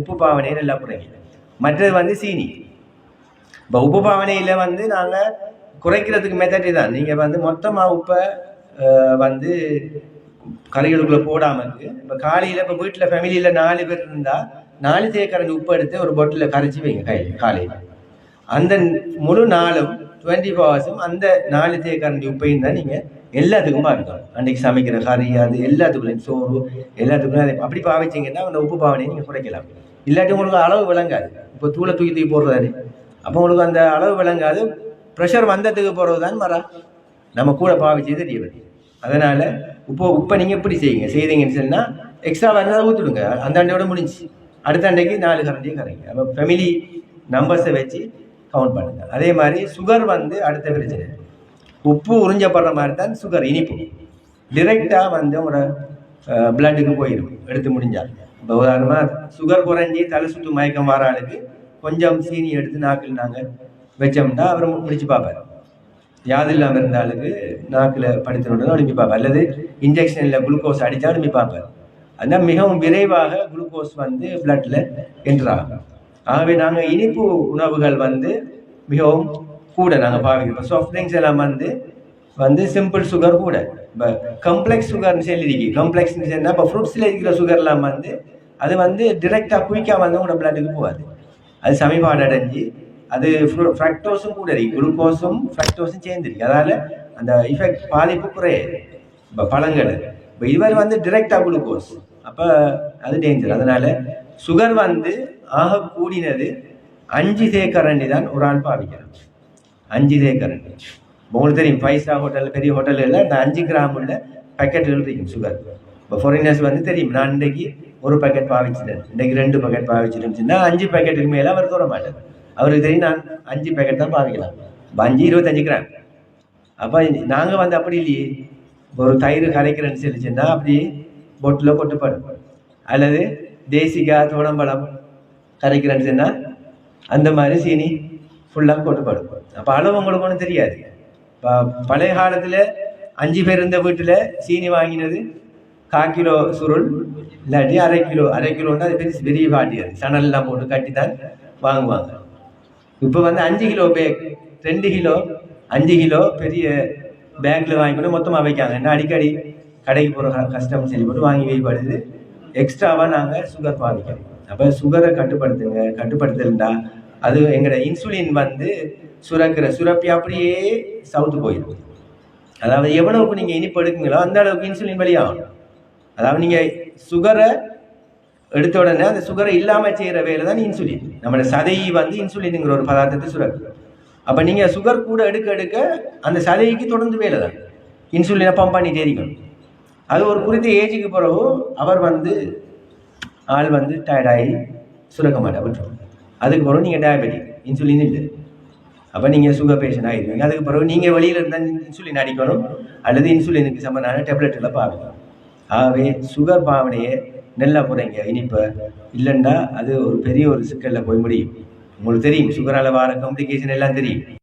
உப்பு பாவனையை நல்லா குறைங்க. மற்றது வந்து சீனி. இப்போ உப்பு பாவனையில் வந்து நாங்கள் குறைக்கிறதுக்கு மெத்தட் தான் நீங்கள் வந்து மொத்தமாக உப்பை வந்து கறிகளுக்குள்ளே போடாமல் இருக்கு. இப்போ காலையில் இப்போ வீட்டில் ஃபேமிலியில் நாலு பேர் இருந்தால் நாலு தேக்கரண்டி உப்பு எடுத்து ஒரு பொட்டில் கரைச்சி வைங்க கையில் காலையில். அந்த முழு நாளும் டுவெண்ட்டி ஃபோர் ஹவர்ஸும் அந்த நாலு தேக்கரண்டி உப்பையும் தான் நீங்கள் எல்லாத்துக்கும் பாவிக்கணும் அன்றைக்கி சமைக்கிற கறி அது எல்லாத்துக்குள்ளேயும் சோறு எல்லாத்துக்குள்ளேயும் அதை அப்படி பாவிச்சிங்கன்னா அந்த உப்பு பாவனையை நீங்கள் குறைக்கலாம். இல்லாட்டி உங்களுக்கு அளவு விளங்காது. இப்போ தூளை தூக்கி தூக்கி போடுறாரு. அப்போ உங்களுக்கு அந்த அளவு விளங்காது. ப்ரெஷர் வந்ததுக்கு போகிறது தான் மரா நம்ம கூட பாவிச்சது தெரியவது அதனால் உப்பு உப்பை நீங்கள் எப்படி செய்யுங்க? செய்தீங்கன்னு சொன்னால் எக்ஸ்ட்ரா வேணாலும் ஊற்றிடுங்க அந்த அண்டையோட முடிஞ்சு அடுத்த அண்டைக்கு நாலு கரண்டியும் கரைங்க அப்போ ஃபேமிலி நம்பர்ஸை வச்சு கவுண்ட் பண்ணுங்கள் அதே மாதிரி சுகர் வந்து அடுத்த பிரச்சனை உப்பு உறிஞ்சப்படுற மாதிரி தான் சுகர் இனிப்பு. டிரெக்டாக வந்து உங்களோட பிளட்டுக்கு போயிடும் எடுத்து முடிஞ்சால். இப்போ உதாரணமாக சுகர் குறைஞ்சி தலை சுத்து மயக்கம் வர ஆளுக்கு கொஞ்சம் சீனி எடுத்து நாக்கில் நாங்கள் வச்சோம்னா அவர் முடிச்சு பார்ப்பார். யாது இல்லாமல் இருந்த ஆளுக்கு நாக்கில் படுத்தினோட அனுப்பி பார்ப்பார். அல்லது இன்ஜெக்ஷனில் குளுக்கோஸ் அடித்தா அனுப்பி பார்ப்பார். அதனால் மிகவும் விரைவாக குளுக்கோஸ் வந்து பிளட்டில் என்ட்ராகும் ஆகவே நாங்கள் இனிப்பு உணவுகள் வந்து மிகவும் கூட நாங்கள் பாவிக்கிறோம். சாஃப்ட் ட்ரிங்க்ஸ் எல்லாம் வந்து வந்து சிம்பிள் சுகர் கூட. இப்போ கம்ப்ளெக்ஸ் சுகர்னு சொல்லியிருக்கு கம்ப்ளெக்ஸ்னு சொன்னால் இப்போ ஃப்ரூட்ஸில் இருக்கிற சுகர்லாம் வந்து அது வந்து டிரெக்டாக குயிக்காக வந்து உங்களோட பிளட்டுக்கு போகாது. அது சமீபாடு அடைஞ்சு அது ஃப்ரக்டோஸும் கூட இருக்கு. குளுக்கோஸும் ஃப்ரக்டோஸும் சேர்ந்துருக்கு அதால் அந்த இஃபெக்ட் பாதிப்பு குறையாது இப்போ பழங்கள். இப்போ இவர் வந்து டிரெக்டாக குளுக்கோஸ் அப்போ அது டேஞ்சர் அதனால சுகர் வந்து ஆக கூடினது அஞ்சு தேக்கரண்டி தான் ஒரு ஆள் பாவிக்கிறான். அஞ்சு தேக்கரண்டி உங்களுக்கு தெரியும் ஃபைவ் ஸ்டார் ஹோட்டல் பெரிய ஹோட்டலில் இந்த அஞ்சு கிராம் உள்ள பேக்கெட்டுகள் இருக்கும் சுகர் இப்போ ஃபாரினர்ஸ் வந்து தெரியும் நான் இன்றைக்கு ஒரு பேக்கெட் பாவிச்சிட்டேன். இன்றைக்கு ரெண்டு பேக்கெட் பாவிச்சிருந்துச்சுன்னா அஞ்சு பேக்கெட்டுக்கு மேலே அவர் தூர மாட்டார். அவருக்கு தெரியும் நான் அஞ்சு பேக்கெட் தான் பாவிக்கலாம். இப்போ அஞ்சு இருபத்தஞ்சு கிராம் அப்போ நாங்கள் வந்து அப்படி இல்லையே. ஒரு தயிர் கரைக்கிறேன்னு சொல்லிச்சுன்னா அப்படி பொட்டில் கொட்டுப்படும் அல்லது தேசிகா தோடம்பழம் கரைக்கிறேன்னு சொன்னால் அந்த மாதிரி சீனி ஃபுல்லாக கொட்டுப்படும் அப்போ அளவு உங்களுக்கு ஒன்றும் தெரியாது. இப்போ பழைய காலத்தில் அஞ்சு பேர் இருந்த வீட்டில் சீனி வாங்கினது கால் கிலோ சுருள் இல்லாட்டி அரை கிலோ அரை கிலோன்னா அது பெரிய பெரிய பாட்டி அது. சணல்லாம் போட்டு கட்டி தான் வாங்குவாங்க. இப்போ வந்து அஞ்சு கிலோ பேக் ரெண்டு கிலோ அஞ்சு கிலோ பெரிய பேக்கில் வாங்கி கொண்டு மொத்தமாக வைக்காங்க. என்ன அடிக்கடி கடைக்கு போகிற கஸ்டமர் சொல்லி போட்டு வாங்கி வைப்படுது எக்ஸ்ட்ராவாக நாங்கள் சுகர் பாவிக்கிறோம். அப்போ சுகரை கட்டுப்படுத்துங்க கட்டுப்படுத்தலண்டா அது எங்களோட இன்சுலின் வந்து சுரக்கிற சுரப்பி அப்படியே சவுத்து போயிடும் அதாவது எவ்வளவுக்கு நீங்கள் இனிப்பு எடுக்குங்களோ அந்த அளவுக்கு இன்சுலின் வழியாகும் அதாவது நீங்கள் சுகரை எடுத்த உடனே அந்த சுகரை இல்லாமல் செய்கிற வேலை தான் இன்சுலின் நம்மளோட சதை வந்து இன்சுலினுங்கிற ஒரு பதார்த்தத்தை சுரக்கு அப்போ நீங்கள் சுகர் கூட எடுக்க எடுக்க அந்த சதைக்கு தொடர்ந்து வேலை தான் இன்சுலினை பம்ப் பண்ணிட்டே இருக்கணும் அது ஒரு குறித்த ஏஜுக்கு பிறகு அவர் வந்து ஆள் வந்து டயர்டாகி சுரக்க மாட்டார் விட்டுரும் அதுக்கு பிறகு நீங்கள் டயபெட்டிக் இன்சுலின் இல்லை. அப்போ நீங்கள் சுகர் பேஷண்ட் ஆகிடுவீங்க அதுக்கு பிறகு நீங்கள் வெளியில் இருந்தால் இன்சுலின் அடிக்கணும். அல்லது இன்சுலினுக்கு சம்பந்தமான டேப்லெட்டில் பாவிக்கணும் ஆகவே சுகர் பாவனையை நல்லா போகிறீங்க இனிப்பை இல்லைன்னா அது ஒரு பெரிய ஒரு சிக்கலில் போய் முடியும். உங்களுக்கு தெரியும் சுகரால் வர காம்ப்ளிகேஷன் எல்லாம் தெரியும்.